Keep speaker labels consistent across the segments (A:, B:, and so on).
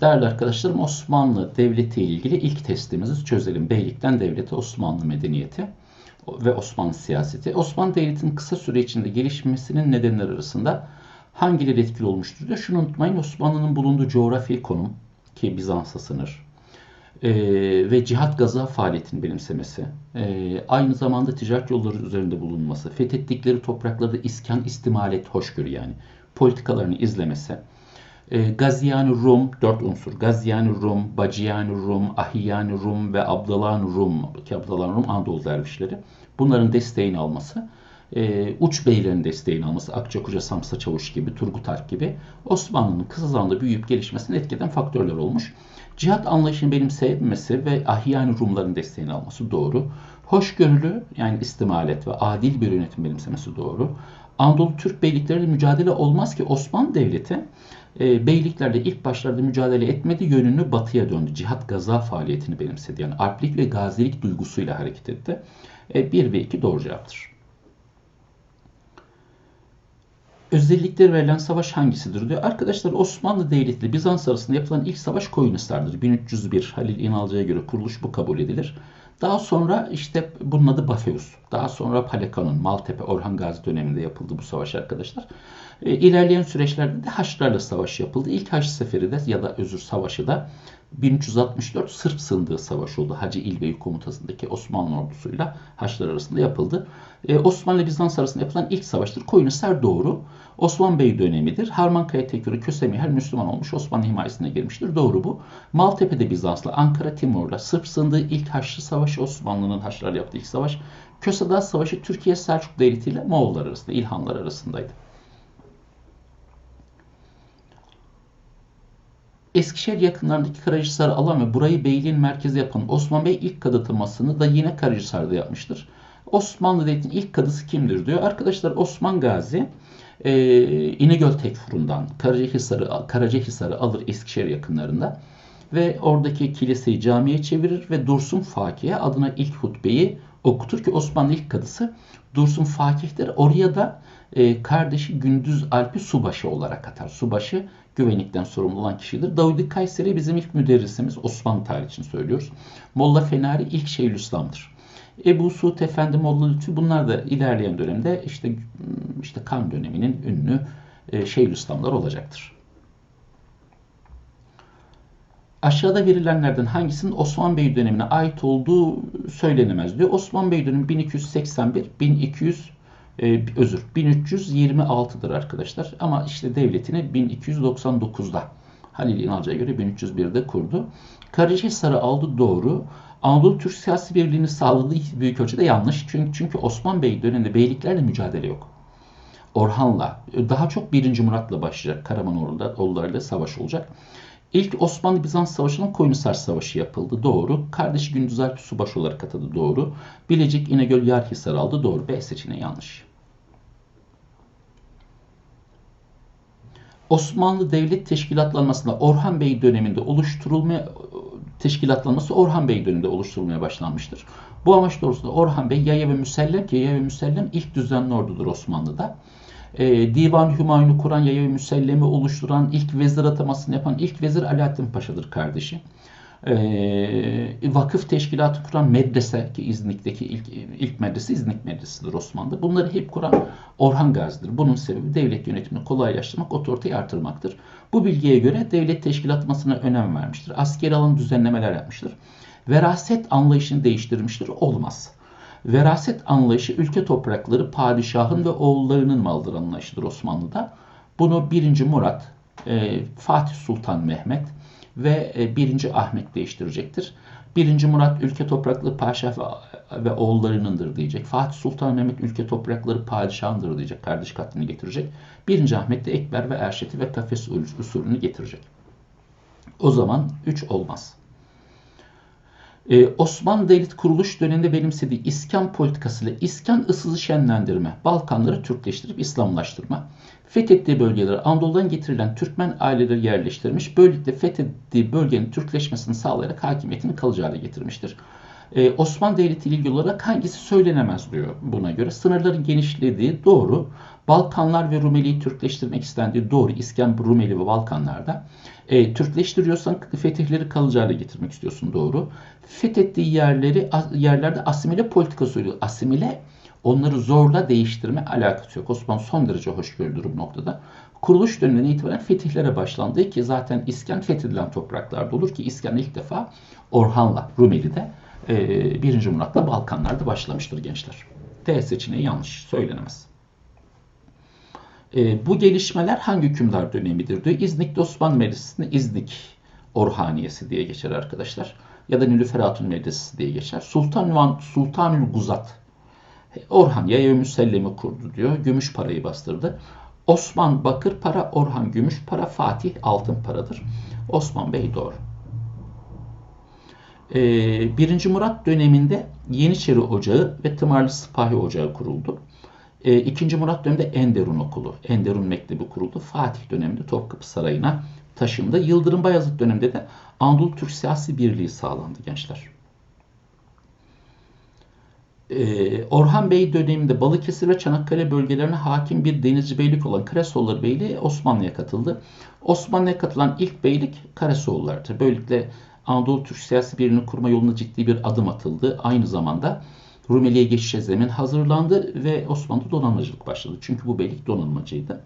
A: Değerli arkadaşlarım Osmanlı Devleti ile ilgili ilk testimizi çözelim. Beylikten devlete Osmanlı medeniyeti ve Osmanlı siyaseti. Osmanlı Devleti'nin kısa süre içinde gelişmesinin nedenleri arasında hangileri etkili olmuştur diyor. Şunu unutmayın Osmanlı'nın bulunduğu coğrafi konum ki Bizans'a sınır e, ve cihat gaza faaliyetini benimsemesi, e, aynı zamanda ticaret yolları üzerinde bulunması, fethettikleri topraklarda iskan, istimalet, hoşgörü yani politikalarını izlemesi, e, Gaziyani Rum, dört unsur. Gaziyani Rum, Baciyani Rum, Ahiyani Rum ve Abdalan Rum, ki Abdalan Rum Anadolu dervişleri. Bunların desteğini alması, e, uç beylerin desteğini alması, Akçakoca, Samsa Çavuş gibi, Turgut Alp gibi Osmanlı'nın kısa zamanda büyüyüp gelişmesine etkeden faktörler olmuş. Cihat anlayışını benimsemesi ve Ahiyani Rumların desteğini alması doğru. Hoşgörülü yani istimalet ve adil bir yönetim benimsemesi doğru. Anadolu Türk beylikleriyle mücadele olmaz ki Osmanlı Devleti e, beyliklerle ilk başlarda mücadele etmedi, yönünü batıya döndü. Cihat gaza faaliyetini benimsedi. Yani arplik ve gazilik duygusuyla hareket etti. E, 1 ve 2 doğru cevaptır. Özellikleri verilen savaş hangisidir diyor. Arkadaşlar Osmanlı Devleti Bizans arasında yapılan ilk savaş Koyunhisar'dır. 1301 Halil İnalcı'ya göre kuruluş bu kabul edilir. Daha sonra işte bunun adı Bafeus. Daha sonra Palekanın, Maltepe, Orhan Gazi döneminde yapıldı bu savaş arkadaşlar. E, ilerleyen süreçlerde de Haçlarla savaş yapıldı. İlk Haç seferi de ya da özür savaşı da 1364 Sırp sındığı savaş oldu. Hacı İlbey komutasındaki Osmanlı ordusuyla Haçlar arasında yapıldı. Ee, Osmanlı Bizans arasında yapılan ilk savaştır. Koyunhisar doğru. Osman Bey dönemidir. Harmankaya Tekürü Kösemi her Müslüman olmuş Osmanlı himayesine girmiştir. Doğru bu. Maltepe'de Bizans'la, Ankara Timur'la Sırp sındığı ilk Haçlı Savaşı Osmanlı'nın Haçlarla yaptığı ilk savaş. Köse Savaşı Türkiye Selçuk Devleti ile Moğollar arasında, İlhanlar arasındaydı. Eskişehir yakınlarındaki Karahisar'ı alan ve burayı beyliğin merkezi yapan Osman Bey ilk kadıtılmasını da yine Karahisar'da yapmıştır. Osmanlı Devleti'nin ilk kadısı kimdir diyor. Arkadaşlar Osman Gazi e, İnegöl Tekfurun'dan Karacahisar'ı Karacahisar'ı alır Eskişehir yakınlarında ve oradaki kiliseyi camiye çevirir ve Dursun Fakih'e adına ilk hutbeyi okutur ki Osmanlı ilk kadısı Dursun Fakih'tir. Oraya da e, kardeşi Gündüz Alp'i subaşı olarak atar. Subaşı güvenlikten sorumlu olan kişidir. Davudi Kayseri bizim ilk müderrisimiz. Osmanlı tarihi için söylüyoruz. Molla Fenari ilk Şeyhülislam'dır. Ebu Suud Efendi, Molla Lütfü bunlar da ilerleyen dönemde işte işte kan döneminin ünlü e, Şeyhülislamlar olacaktır. Aşağıda verilenlerden hangisinin Osman Bey dönemine ait olduğu söylenemez diyor. Osman Bey dönemi 1281, 1200 e, özür 1326'dır arkadaşlar. Ama işte devletini 1299'da Halil İnalcı'ya göre 1301'de kurdu. Karahisar'ı aldı doğru. Anadolu Türk siyasi birliğini sağladığı büyük ölçüde yanlış. Çünkü, çünkü Osman Bey döneminde beyliklerle mücadele yok. Orhan'la, daha çok 1. Murat'la başlayacak. Karamanoğullarıyla savaş olacak. İlk Osmanlı-Bizans Savaşı'nın Koyunhisar Savaşı yapıldı. Doğru. Kardeşi Gündüz Alp Subaşı olarak atadı. Doğru. Bilecik İnegöl Yarhisar aldı. Doğru. B seçeneği yanlış. Osmanlı Devlet Teşkilatlanmasında Orhan Bey döneminde oluşturulmaya teşkilatlanması Orhan Bey döneminde oluşturulmaya başlanmıştır. Bu amaç doğrultusunda Orhan Bey Yaya ve Müsellem ki Yaya ve Müsellem ilk düzenli ordudur Osmanlı'da. Ee, Divan Hümayun'u kuran Yaya ve Müsellem'i oluşturan ilk vezir atamasını yapan ilk vezir Alaaddin Paşa'dır kardeşi e, vakıf teşkilatı kuran medrese ki İznik'teki ilk, ilk medrese İznik Medresesi'dir Osmanlı'da. Bunları hep kuran Orhan Gazi'dir. Bunun sebebi devlet yönetimini kolaylaştırmak, otoriteyi artırmaktır. Bu bilgiye göre devlet teşkilatmasına önem vermiştir. Askeri alan düzenlemeler yapmıştır. Veraset anlayışını değiştirmiştir. Olmaz. Veraset anlayışı ülke toprakları padişahın ve oğullarının malıdır anlayışıdır Osmanlı'da. Bunu 1. Murat, e, Fatih Sultan Mehmet, ve 1. E, Ahmet değiştirecektir. 1. Murat ülke toprakları padişah ve oğullarınındır diyecek. Fatih Sultan Mehmet ülke toprakları padişahındır diyecek. Kardeş katlini getirecek. 1. Ahmet de Ekber ve Erşet'i ve kafes usulünü getirecek. O zaman 3 olmaz. Ee, Osmanlı Devlet kuruluş döneminde benimsediği iskan politikasıyla iskan ısızı şenlendirme, Balkanları Türkleştirip İslamlaştırma, fethettiği bölgelere Anadolu'dan getirilen Türkmen aileleri yerleştirmiş, böylelikle fethettiği bölgenin Türkleşmesini sağlayarak hakimiyetini kalıcı hale getirmiştir. Ee, Osmanlı Devleti ile ilgili olarak hangisi söylenemez diyor buna göre. Sınırların genişlediği doğru. Balkanlar ve Rumeli'yi Türkleştirmek istendiği doğru. İskan, Rumeli ve Balkanlarda. E, Türkleştiriyorsan fetihleri kalıcı hale getirmek istiyorsun doğru. Fethettiği yerleri yerlerde asimile politikası oluyor. Asimile onları zorla değiştirme alakası yok. Osmanlı son derece hoşgörülü bu noktada. Kuruluş döneminden itibaren fetihlere başlandı ki zaten İskan fethedilen topraklarda olur ki İskan ilk defa Orhan'la Rumeli'de e, 1. Murat'la Balkanlarda başlamıştır gençler. D seçeneği yanlış söylenemez. E, bu gelişmeler hangi hükümdar dönemidir diyor. İznik'te Osmanlı Meclisi'nde İznik Orhaniyesi diye geçer arkadaşlar. Ya da Nilüfer Hatun Meclisi diye geçer. Sultan Sultanül Guzat Orhan yaya müsellemi kurdu diyor. Gümüş parayı bastırdı. Osman bakır para, Orhan gümüş para, Fatih altın paradır. Osman Bey doğru. Ee, 1. Murat döneminde Yeniçeri Ocağı ve Tımarlı Sipahi Ocağı kuruldu. Ee, 2. Murat döneminde Enderun Okulu, Enderun Mektebi kuruldu. Fatih döneminde Topkapı Sarayı'na taşındı. Yıldırım Bayezid döneminde de Anadolu Türk Siyasi Birliği sağlandı gençler. Ee, Orhan Bey döneminde Balıkesir ve Çanakkale bölgelerine hakim bir denizci beylik olan Karasoğulları Beyliği Osmanlı'ya katıldı. Osmanlı'ya katılan ilk beylik Karasoğullar'dır. Böylelikle Anadolu Türk siyasi birliğini kurma yolunda ciddi bir adım atıldı. Aynı zamanda Rumeli'ye geçişe zemin hazırlandı ve Osmanlı donanmacılık başladı. Çünkü bu beylik donanmacıydı.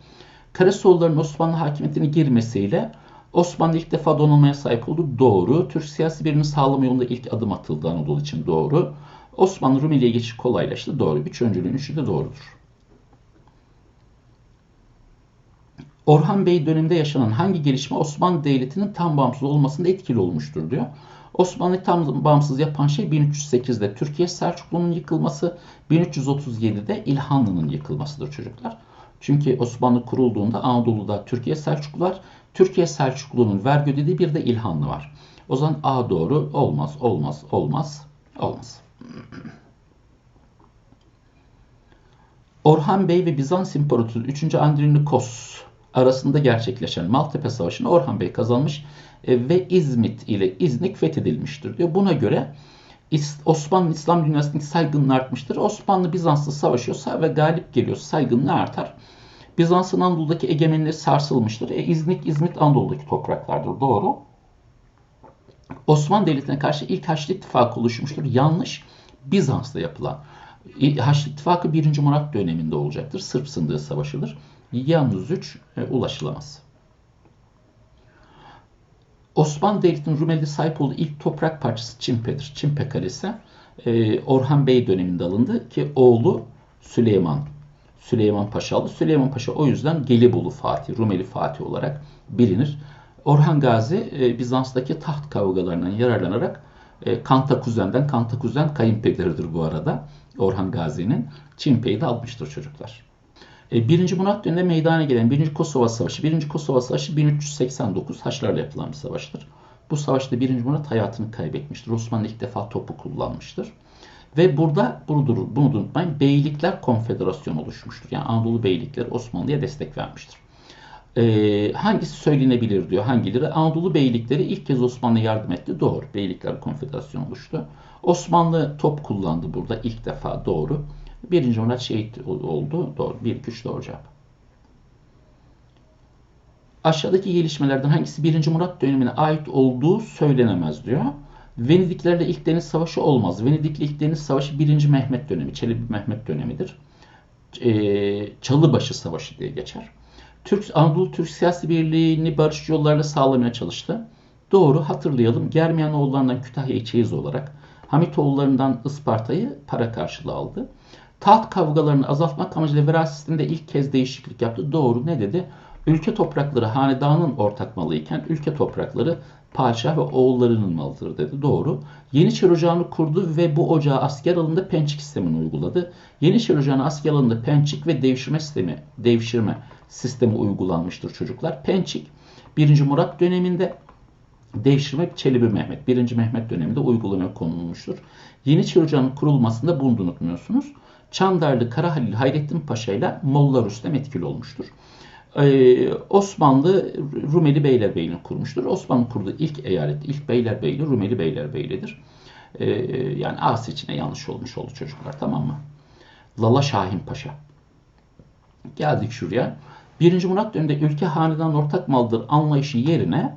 A: Karasoğulların Osmanlı hakimiyetine girmesiyle Osmanlı ilk defa donanmaya sahip oldu. Doğru. Türk siyasi birliğini sağlama yolunda ilk adım atıldı Anadolu için. Doğru. Osmanlı Rumeli'ye geçiş kolaylaştı. Doğru. Üç öncülüğün üçü de doğrudur. Orhan Bey döneminde yaşanan hangi gelişme Osmanlı Devleti'nin tam bağımsız olmasında etkili olmuştur diyor. Osmanlı tam bağımsız yapan şey 1308'de Türkiye Selçuklu'nun yıkılması, 1337'de İlhanlı'nın yıkılmasıdır çocuklar. Çünkü Osmanlı kurulduğunda Anadolu'da Türkiye Selçuklular, Türkiye Selçuklu'nun vergi ödediği bir de İlhanlı var. O zaman A doğru olmaz, olmaz, olmaz, olmaz. Orhan Bey ve Bizans İmparatoru 3. Andronikos arasında gerçekleşen Maltepe Savaşı'nı Orhan Bey kazanmış e, ve İzmit ile İznik fethedilmiştir diyor. Buna göre Osmanlı İslam dünyasındaki saygınlığı artmıştır. Osmanlı Bizans'la savaşıyorsa ve galip geliyorsa saygınlığı artar. Bizans'ın Anadolu'daki egemenliği sarsılmıştır. E, İznik, İzmit Anadolu'daki topraklardır. Doğru. Osmanlı Devleti'ne karşı ilk Haçlı İttifakı oluşmuştur. Yanlış. Bizans'ta yapılan. Haçlı İttifakı 1. Murat döneminde olacaktır. Sırp sındığı savaşıdır. Yalnız 3 e, ulaşılamaz. Osmanlı Devleti'nin Rumeli'de sahip olduğu ilk toprak parçası Çimpe'dir. Çimpe Kalesi e, Orhan Bey döneminde alındı ki oğlu Süleyman Süleyman Paşa aldı. Süleyman Paşa o yüzden Gelibolu Fatih, Rumeli Fatih olarak bilinir. Orhan Gazi e, Bizans'taki taht kavgalarından yararlanarak e, Kantakuzenden, Kantakuzen kayınpederidir bu arada Orhan Gazi'nin. Çimpe'yi de almıştır çocuklar. E, Birinci Murat döneminde meydana gelen Birinci Kosova Savaşı, Birinci Kosova Savaşı 1389 Haçlarla yapılan bir savaştır. Bu savaşta Birinci Murat hayatını kaybetmiştir. Osmanlı ilk defa topu kullanmıştır. Ve burada bunu, bunu unutmayın Beylikler Konfederasyonu oluşmuştur. Yani Anadolu Beylikleri Osmanlı'ya destek vermiştir. Ee, hangisi söylenebilir diyor. Hangileri? Anadolu beylikleri ilk kez Osmanlı'ya yardım etti. Doğru. Beylikler Konfederasyonu oluştu. Osmanlı top kullandı burada ilk defa. Doğru. Birinci Murat şehit oldu. Doğru. Bir, iki, üç doğru cevap. Aşağıdaki gelişmelerden hangisi 1. Murat dönemine ait olduğu söylenemez diyor. Venediklerle ilk deniz savaşı olmaz. Venedikli ilk deniz savaşı 1. Mehmet dönemi, Çelebi Mehmet dönemidir. Ee, Çalıbaşı Savaşı diye geçer. Türk Anadolu Türk siyasi birliğini barış yollarla sağlamaya çalıştı. Doğru hatırlayalım. Germiyanoğullarından Kütahya'yı çeyiz olarak Hamitoğullarından Isparta'yı para karşılığı aldı. Taht kavgalarını azaltmak amacıyla veras sisteminde ilk kez değişiklik yaptı. Doğru ne dedi? Ülke toprakları hanedanın ortak malıyken ülke toprakları padişah ve oğullarının malıdır dedi. Doğru. Yeniçeri Ocağı'nı kurdu ve bu ocağı asker alında pençik sistemini uyguladı. Yeniçeri Ocağı'nı asker alında pençik ve devşirme sistemi, devşirme sistemi uygulanmıştır çocuklar. Pençik 1. Murat döneminde devşirme Çelebi Mehmet 1. Mehmet döneminde uygulamaya konulmuştur. Yeniçeri Ocağı'nın kurulmasında bunu unutmuyorsunuz. Çandarlı Karahalil Hayrettin Paşa ile Molla Rüstem etkili olmuştur. Ee, Osmanlı Rumeli Beylerbeyliğini kurmuştur. Osmanlı kurduğu ilk eyalet, ilk Beylerbeyliği Rumeli Beylerbeyliğidir. Ee, yani A seçeneği yanlış olmuş oldu çocuklar tamam mı? Lala Şahin Paşa. Geldik şuraya. 1. Murat döneminde ülke hanedan ortak maldır anlayışı yerine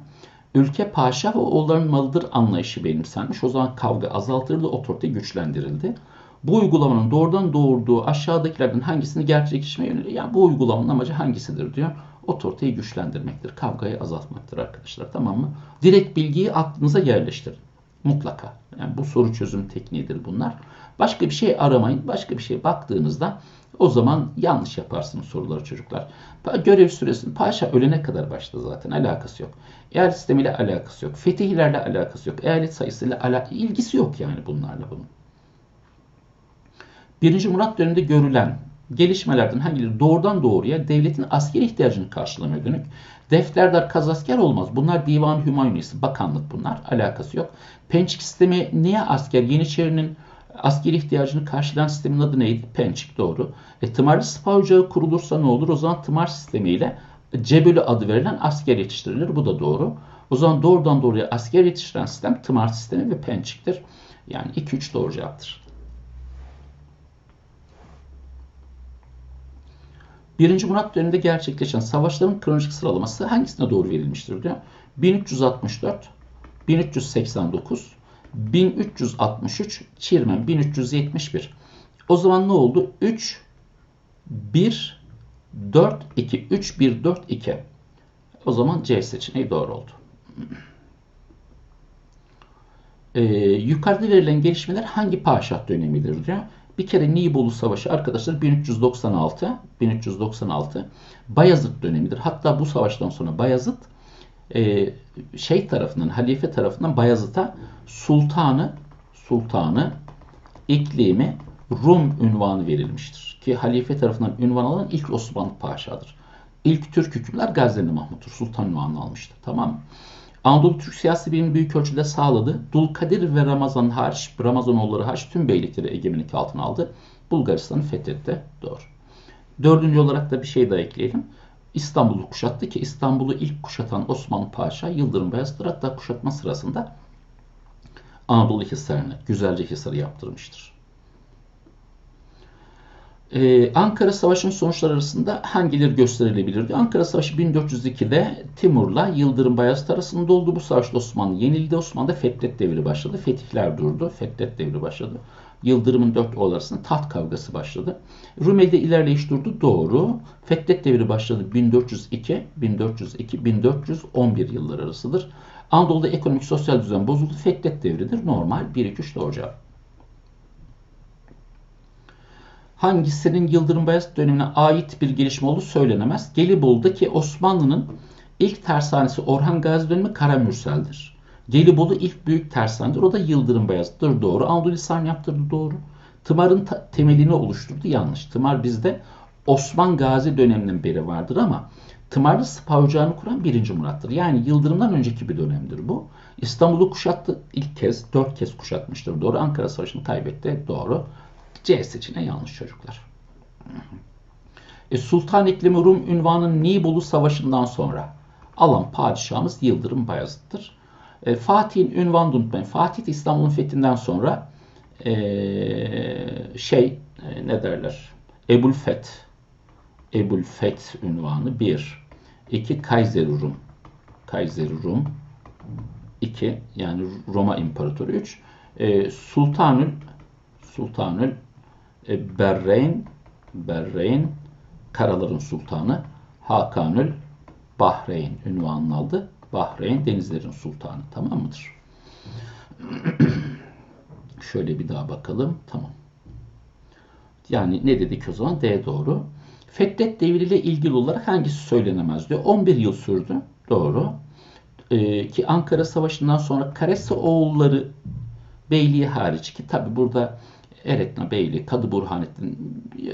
A: ülke paşa ve oğulların malıdır anlayışı benimsenmiş. O zaman kavga azaltıldı, otorite güçlendirildi. Bu uygulamanın doğrudan doğurduğu aşağıdakilerden hangisini gerçekleştirmeye yönelik? Yani bu uygulamanın amacı hangisidir diyor. Otoriteyi güçlendirmektir, kavgayı azaltmaktır arkadaşlar tamam mı? Direkt bilgiyi aklınıza yerleştirin. Mutlaka. Yani bu soru çözüm tekniğidir bunlar. Başka bir şey aramayın. Başka bir şey baktığınızda o zaman yanlış yaparsınız soruları çocuklar. Görev süresinin paşa ölene kadar başladı zaten alakası yok. Eyalet sistemiyle alakası yok. Fetihlerle alakası yok. Eyalet sayısıyla ala ilgisi yok yani bunlarla bunun. Birinci Murat döneminde görülen gelişmelerden hangileri doğrudan doğruya devletin askeri ihtiyacını karşılamaya dönük. Defterdar kazasker olmaz. Bunlar Divan Hümayunisi, bakanlık bunlar. Alakası yok. Pençik sistemi niye asker? Yeniçerinin askeri ihtiyacını karşılayan sistemin adı neydi? Pençik doğru. E, tımarlı sıpa ocağı kurulursa ne olur? O zaman tımar sistemiyle Cebölü adı verilen asker yetiştirilir. Bu da doğru. O zaman doğrudan doğruya asker yetiştiren sistem tımar sistemi ve pençiktir. Yani 2-3 doğru cevaptır. Birinci Murat döneminde gerçekleşen savaşların kronolojik sıralaması hangisine doğru verilmiştir diyor. 1364, 1389, 1363, Çirmen 1371. O zaman ne oldu? 3, 1, 4, 2. 3, 1, 4, 2. O zaman C seçeneği doğru oldu. Ee, yukarıda verilen gelişmeler hangi padişah dönemidir diyor. Bir kere Nibolu Savaşı arkadaşlar 1396 1396 Bayezid dönemidir. Hatta bu savaştan sonra Bayezid e, şey tarafından, halife tarafından Bayezid'e sultanı sultanı iklimi Rum ünvanı verilmiştir. Ki halife tarafından ünvan alan ilk Osmanlı paşadır. İlk Türk hükümler Gazneli Mahmut'tur. Sultan ünvanını almıştır. Tamam mı? Anadolu Türk siyasi bilimi büyük ölçüde sağladı. Dulkadir ve Ramazan hariç, Ramazanoğulları hariç tüm beylikleri egemenlik altına aldı. Bulgaristan'ı fethetti. Doğru. Dördüncü olarak da bir şey daha ekleyelim. İstanbul'u kuşattı ki İstanbul'u ilk kuşatan Osmanlı Paşa Yıldırım Beyazıt'tır. Hatta kuşatma sırasında Anadolu Hisarı'nı, Güzelce Hisarı yaptırmıştır. Ee, Ankara Savaşı'nın sonuçları arasında hangileri gösterilebilirdi? Ankara Savaşı 1402'de Timur'la Yıldırım Bayezid arasında oldu. Bu savaşta Osmanlı yenildi. Osmanlı'da Fetret devri başladı. Fetihler durdu. Fetret devri başladı. Yıldırım'ın dört oğlu arasında taht kavgası başladı. Rumeli'de ilerleyiş durdu. Doğru. Fetret devri başladı 1402, 1402, 1411 yıllar arasıdır. Anadolu'da ekonomik sosyal düzen bozuldu. Fetret devridir. Normal. 1-2-3 doğru cevap. Hangisinin Yıldırım Bayezid dönemine ait bir gelişme olduğu söylenemez. Gelibolu'daki Osmanlı'nın ilk tersanesi Orhan Gazi dönemi Karamürsel'dir. Gelibolu ilk büyük tersanedir. O da Yıldırım Bayezid'dir. Doğru. Anadolu Hisarı'nı yaptırdı. Doğru. Tımar'ın temelini oluşturdu. Yanlış. Tımar bizde Osman Gazi döneminden beri vardır ama Tımarlı Sıpa Ocağı'nı kuran 1. Murat'tır. Yani Yıldırım'dan önceki bir dönemdir bu. İstanbul'u kuşattı. ilk kez, dört kez kuşatmıştır. Doğru. Ankara Savaşı'nı kaybetti. Doğru. C seçeneği yanlış çocuklar. E, Sultan İklimi Rum ünvanın Nibolu Savaşı'ndan sonra alan padişahımız Yıldırım Bayezid'dir. E, Fatih'in ünvanını unutmayın. Fatih İstanbul'un fethinden sonra e, şey e, ne derler? Ebul Feth Ebul Feth ünvanı 1. 2. Kaiser Rum. Kaiser Rum. 2. Yani Roma İmparatoru 3. E, Sultanül Sultanül e, Berreyn Berreyn Karaların Sultanı Hakanül Bahreyn ünvanını aldı. Bahreyn denizlerin sultanı. Tamam mıdır? Şöyle bir daha bakalım. Tamam. Yani ne dedik o zaman? D doğru. Fetret devriyle ilgili olarak hangisi söylenemez diyor. 11 yıl sürdü. Doğru. Ee, ki Ankara Savaşı'ndan sonra Karesi oğulları beyliği hariç ki tabi burada Eretna Beyli, Kadı Burhanettin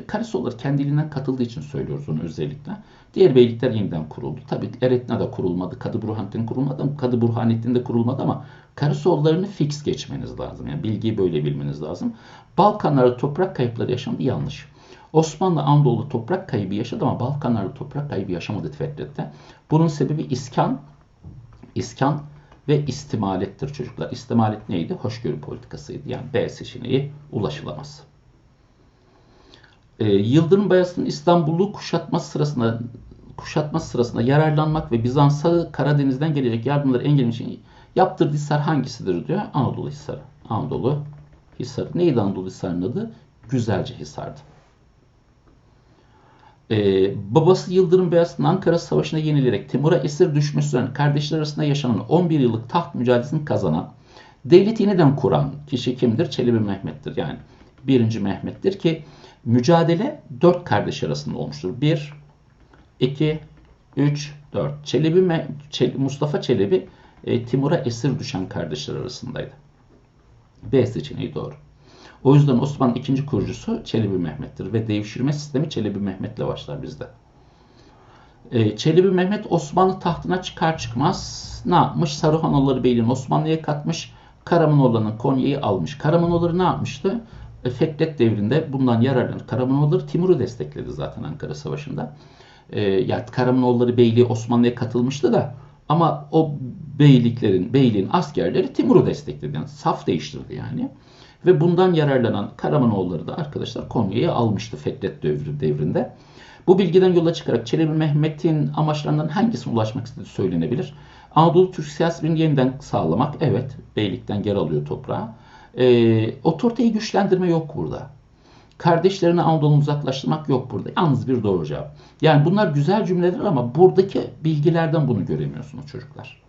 A: karısı olarak kendiliğinden katıldığı için söylüyoruz onu özellikle. Diğer beylikler yeniden kuruldu. Tabi Eretna da kurulmadı, Kadı Burhanettin kurulmadı, Kadı Burhanettin de kurulmadı ama Karasoğullarını fix geçmeniz lazım. Yani bilgiyi böyle bilmeniz lazım. Balkanlarda toprak kayıpları yaşandı yanlış. Osmanlı Anadolu'da toprak kaybı yaşadı ama Balkanlarda toprak kaybı yaşamadı Fetret'te. Bunun sebebi iskan, iskan ve istimalettir çocuklar. İstimalet neydi? Hoşgörü politikasıydı. Yani B seçeneği ulaşılamaz. Ee, Yıldırım Bayezid'in İstanbul'u kuşatması sırasında kuşatması sırasında yararlanmak ve Bizans'a Karadeniz'den gelecek yardımları engellemek için yaptırdığı hisar hangisidir diyor. Anadolu Hisarı. Anadolu Hisarı. Neydi Anadolu Hisarı'nın adı? Güzelce Hisar'dı. Ee, babası Yıldırım Beyazıt'ın Ankara Savaşı'na yenilerek Timur'a esir düşmüş üzerine kardeşler arasında yaşanan 11 yıllık taht mücadelesini kazanan, devleti yeniden kuran kişi kimdir? Çelebi Mehmet'tir. Yani birinci Mehmet'tir ki mücadele dört kardeş arasında olmuştur. 1, 2, 3, 4. Çelebi, Mustafa Çelebi e, Timur'a esir düşen kardeşler arasındaydı. B seçeneği doğru. O yüzden Osman'ın ikinci kurucusu Çelebi Mehmet'tir ve devşirme sistemi Çelebi Mehmet'le başlar bizde. E, Çelebi Mehmet Osmanlı tahtına çıkar çıkmaz ne yapmış? Saruhanoğulları Beyliğini Osmanlı'ya katmış. Karamanoğulları'nın Konya'yı almış. Karamanoğulları ne yapmıştı? E, Fetret devrinde bundan yararlanıp Karamanoğulları Timur'u destekledi zaten Ankara Savaşı'nda. E, yani Karamanoğulları Beyliği Osmanlı'ya katılmıştı da ama o beyliklerin, beyliğin askerleri Timur'u destekledi. Yani saf değiştirdi yani. Ve bundan yararlanan Karamanoğulları da arkadaşlar Konya'yı almıştı Fetret devrinde. Bu bilgiden yola çıkarak Çelebi Mehmet'in amaçlarından hangisine ulaşmak istediği söylenebilir. Anadolu Türk siyasetini yeniden sağlamak, evet beylikten geri alıyor toprağı. E, otoriteyi güçlendirme yok burada. Kardeşlerini Anadolu'dan uzaklaştırmak yok burada. Yalnız bir doğru cevap. Yani bunlar güzel cümleler ama buradaki bilgilerden bunu göremiyorsunuz çocuklar.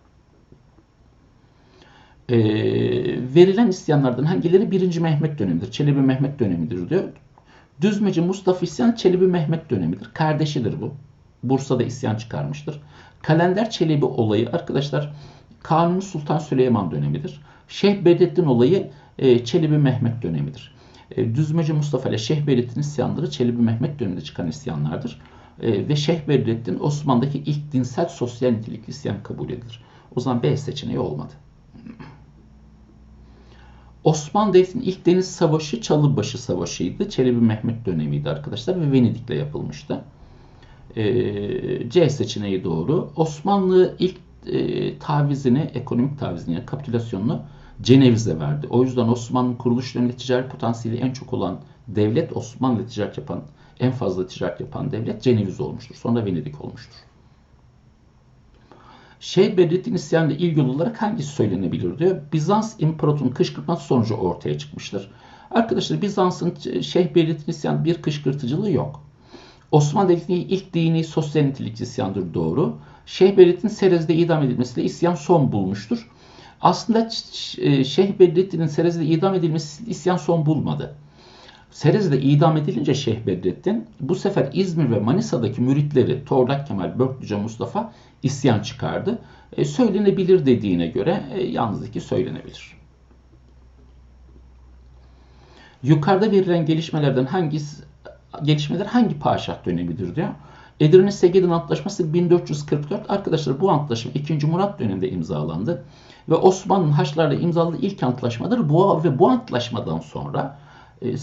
A: Ee, verilen isyanlardan hangileri 1. Mehmet dönemidir? Çelebi Mehmet dönemidir diyor. Düzmeci Mustafa isyan Çelebi Mehmet dönemidir. Kardeşidir bu. Bursa'da isyan çıkarmıştır. Kalender Çelebi olayı arkadaşlar Kanuni Sultan Süleyman dönemidir. Şeyh Bedrettin olayı e, Çelebi Mehmet dönemidir. E, Düzmeci Mustafa ile Şeyh Bedrettin isyanları Çelebi Mehmet döneminde çıkan isyanlardır. E, ve Şeyh Bedrettin Osmanlı'daki ilk dinsel sosyal nitelikli isyan kabul edilir. O zaman B seçeneği olmadı. Osmanlı Devleti'nin ilk deniz savaşı Çalıbaşı Savaşı'ydı. Çelebi Mehmet dönemiydi arkadaşlar ve Venedik'le yapılmıştı. E, C seçeneği doğru. Osmanlı ilk e, tavizini, ekonomik tavizini yani kapitülasyonunu Ceneviz'e verdi. O yüzden Osmanlı kuruluş döneminde ticaret potansiyeli en çok olan devlet Osmanlı ticaret yapan, en fazla ticaret yapan devlet Ceneviz olmuştur. Sonra Venedik olmuştur. Şeyh Bedrettin isyanıyla ilgili olarak hangisi söylenebilir diyor. Bizans imparatorunun kışkırtması sonucu ortaya çıkmıştır. Arkadaşlar Bizans'ın Şeyh Bedrettin isyanı bir kışkırtıcılığı yok. Osmanlı Devleti'nin ilk dini sosyal nitelikli isyandır doğru. Şeyh Bedrettin Serez'de idam edilmesiyle isyan son bulmuştur. Aslında e, Şeyh Bedrettin'in Serez'de idam edilmesi isyan son bulmadı. Serez'de idam edilince Şeyh Bedrettin bu sefer İzmir ve Manisa'daki müritleri Torlak Kemal, Börklüce Mustafa isyan çıkardı. E, söylenebilir dediğine göre e, yalnız iki söylenebilir. Yukarıda verilen gelişmelerden hangisi gelişmeler hangi padişah dönemidir diyor. Edirne Segedin Antlaşması 1444. Arkadaşlar bu antlaşma 2. Murat döneminde imzalandı. Ve Osmanlı'nın Haçlarla imzaladığı ilk antlaşmadır. Bu ve bu antlaşmadan sonra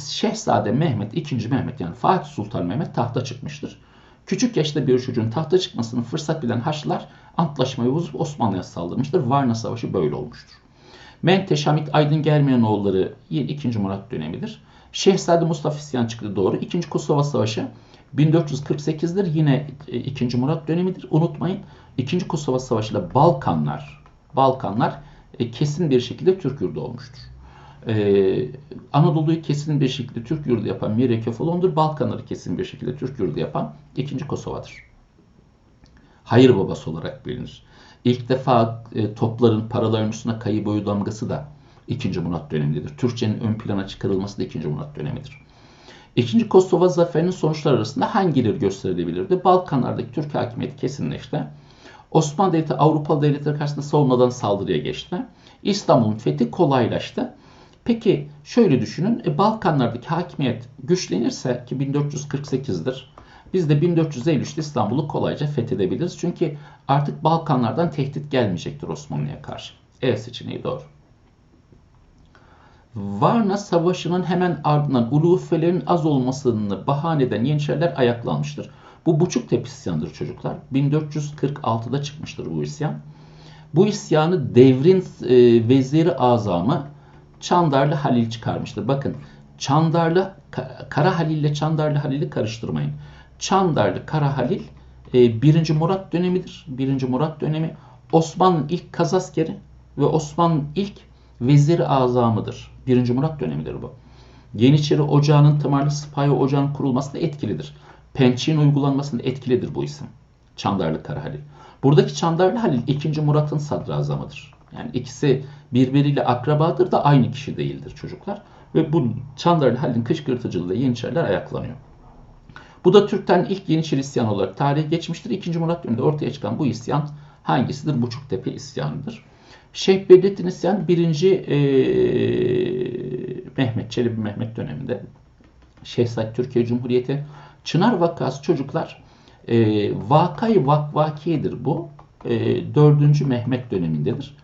A: Şehzade Mehmet, 2. Mehmet yani Fatih Sultan Mehmet tahta çıkmıştır. Küçük yaşta bir çocuğun tahta çıkmasını fırsat bilen Haçlılar antlaşmayı bozup Osmanlı'ya saldırmıştır. Varna Savaşı böyle olmuştur. Menteş, Hamit, Aydın Germiyanoğulları 2. Murat dönemidir. Şehzade Mustafa isyan çıktı doğru. 2. Kosova Savaşı 1448'dir. Yine 2. E, Murat dönemidir. Unutmayın 2. Kosova Savaşı ile Balkanlar Balkanlar e, kesin bir şekilde Türk yurdu olmuştur. Ee, Anadolu'yu kesin bir şekilde Türk yurdu yapan Mirya Kefalon'dur. Balkanları kesin bir şekilde Türk yurdu yapan 2. Kosova'dır. Hayır babası olarak bilinir. İlk defa e, topların, paraların üstüne kayı boyu damgası da 2. Murat dönemidir. Türkçenin ön plana çıkarılması da 2. Murat dönemidir. İkinci Kosova zaferinin sonuçları arasında hangileri gösterilebilirdi? Balkanlardaki Türk hakimiyeti kesinleşti. Osmanlı Devleti Avrupalı devletler karşısında savunmadan saldırıya geçti. İstanbul'un fethi kolaylaştı. Peki şöyle düşünün. E, Balkanlardaki hakimiyet güçlenirse ki 1448'dir. Biz de 1453'te İstanbul'u kolayca fethedebiliriz. Çünkü artık Balkanlardan tehdit gelmeyecektir Osmanlı'ya karşı. E seçeneği doğru. Varna Savaşı'nın hemen ardından Ulufelerin az olmasını bahane eden Yeniçeriler ayaklanmıştır. Bu buçuk tep isyanıdır çocuklar. 1446'da çıkmıştır bu isyan. Bu isyanı devrin e, veziri azamı Çandarlı Halil çıkarmıştır. Bakın Çandarlı Kara Halil ile Çandarlı Halil'i karıştırmayın. Çandarlı Kara Halil e, 1. Murat dönemidir. 1. Murat dönemi Osmanlı'nın ilk kazaskeri ve Osmanlı'nın ilk vezir azamıdır. 1. Murat dönemidir bu. Yeniçeri Ocağı'nın tımarlı Sipahi Ocağı'nın kurulmasında etkilidir. Pençenin uygulanmasında etkilidir bu isim. Çandarlı Karahalil. Buradaki Çandarlı Halil 2. Murat'ın sadrazamıdır. Yani ikisi birbiriyle akrabadır da aynı kişi değildir çocuklar. Ve bu Çandarlı Halil'in kışkırtıcılığıyla Yeniçeriler ayaklanıyor. Bu da Türk'ten ilk Yeniçeri isyanı olarak tarihe geçmiştir. 2. Murat döneminde ortaya çıkan bu isyan hangisidir? Buçuktepe isyanıdır. Şeyh Bedrettin isyan 1. Ee, Mehmet, Çelebi Mehmet döneminde Şehzade Türkiye Cumhuriyeti Çınar vakası çocuklar e, vakayı vak vakiyedir bu. E, 4. Mehmet dönemindedir.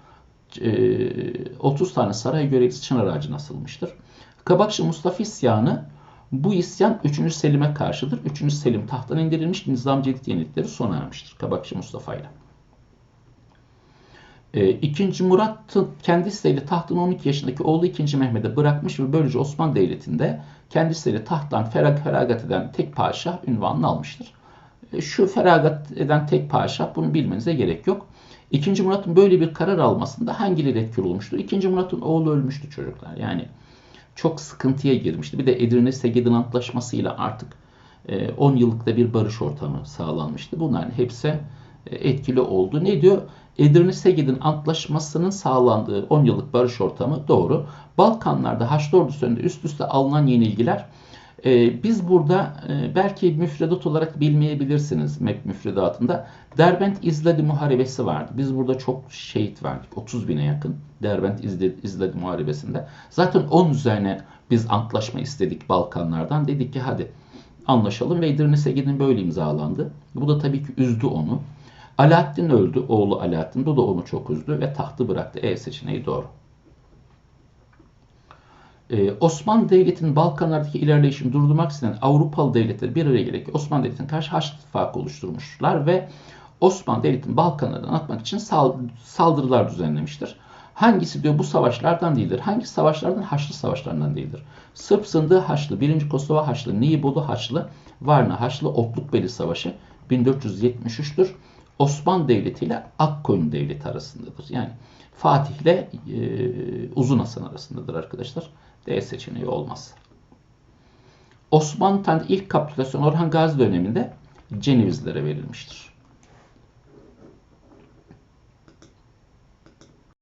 A: E, 30 tane saray görevlisi çınar ağacına asılmıştır. Kabakçı Mustafa isyanı bu isyan 3. Selim'e karşıdır. 3. Selim tahttan indirilmiş, Nizam Cedid yenilikleri sona ermiştir Kabakçı Mustafa ile. E, İkinci Murat kendisiyle tahtını 12 yaşındaki oğlu 2. Mehmet'e bırakmış ve böylece Osmanlı Devleti'nde kendisiyle tahttan ferag feragat eden tek padişah ünvanını almıştır. E, şu feragat eden tek padişah bunu bilmenize gerek yok. İkinci Murat'ın böyle bir karar almasında hangileri etkili olmuştur? İkinci Murat'ın oğlu ölmüştü çocuklar. Yani çok sıkıntıya girmişti. Bir de Edirne Segedin Antlaşması'yla artık 10 yıllıkta bir barış ortamı sağlanmıştı. Bunların hepsi etkili oldu. Ne diyor? Edirne Seged'in antlaşmasının sağlandığı 10 yıllık barış ortamı doğru. Balkanlarda Haçlı Ordusu önünde üst üste alınan yenilgiler e, biz burada e, belki müfredat olarak bilmeyebilirsiniz MEP müfredatında. Derbent İzledi Muharebesi vardı. Biz burada çok şehit verdik. 30 bine yakın Derbent İzledi, İzledi Muharebesi'nde. Zaten onun üzerine biz antlaşma istedik Balkanlardan. Dedik ki hadi anlaşalım ve Seged'in böyle imzalandı. Bu da tabii ki üzdü onu. Alaaddin öldü, oğlu Alaaddin. Bu da onu çok üzdü ve tahtı bıraktı. E seçeneği doğru. Ee, Osmanlı Devleti'nin Balkanlardaki ilerleyişini durdurmak isteyen Avrupalı devletler bir araya gelerek Osmanlı Devleti'ne karşı Haçlı İttifakı oluşturmuşlar ve Osmanlı Devleti'nin Balkanlardan atmak için saldırılar düzenlemiştir. Hangisi diyor bu savaşlardan değildir. Hangi savaşlardan? Haçlı savaşlarından değildir. Sırp Sındığı Haçlı, 1. Kosova Haçlı, Nibolu Haçlı, Varna Haçlı, Otlukbeli Savaşı 1473'tür. Osmanlı Devleti ile Akkoyun Devleti arasındadır. Yani Fatih ile e, Uzun Hasan arasındadır arkadaşlar. D seçeneği olmaz. Osmanlı ilk kapitülasyon Orhan Gazi döneminde Cenevizlere verilmiştir.